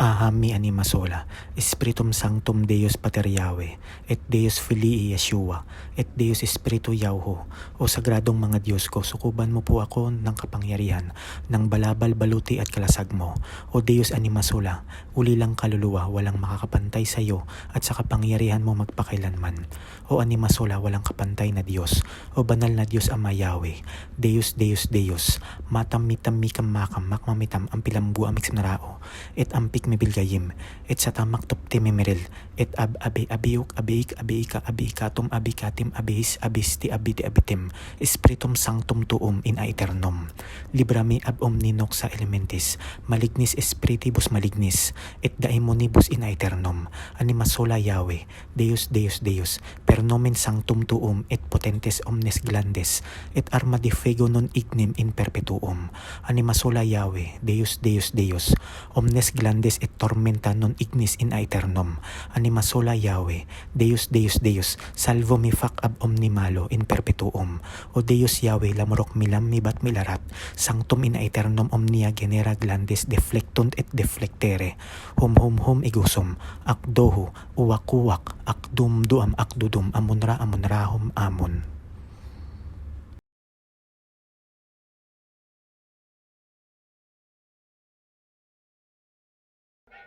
Ahami anima sola, Spiritum Sanctum Deus Pater Yahweh, et Deus Filii Yeshua, et Deus Espiritu Yauho. O sagradong mga Diyos ko, sukuban mo po ako ng kapangyarihan, ng balabal, baluti at kalasag mo. O Deus anima sola, uli lang kaluluwa, walang makakapantay sa iyo, at sa kapangyarihan mo magpakailanman. O anima sola, walang kapantay na Diyos, o banal na Diyos Ama Yahweh, Deus Deus Deus, matam mitam mikam makam makmamitam ang pilambu amik narao, et ampik mi bilgayim, et sa tamak tupti mi meril, et ab abi abiuk abiik abiika abiikatum abikatim abihis abisti abiti abitim, spiritum sanctum tuum in aeternum. Librami ab omninok sa elementis, malignis spiritibus malignis, et daemonibus in aeternum, anima sola Yahweh, Deus Deus Deus, per nomen sanctum tuum et potentes omnes glandes, et arma de fuego non ignem in perpetuum. Anima sola Yahweh, Deus Deus Deus, omnes glandes et tormenta non ignis in aeternum. Anima sola Yahweh, Deus Deus Deus, salvo mi fac ab omni malo in perpetuum. O Deus Yahweh, lamorok milam mi bat milarat, sanctum in aeternum omnia genera glandes deflectunt et deflectere. Hum hum hum igusum, ak dohu, uwak-uwak, ak dum duam ak dudum, amunra amunrahum amun.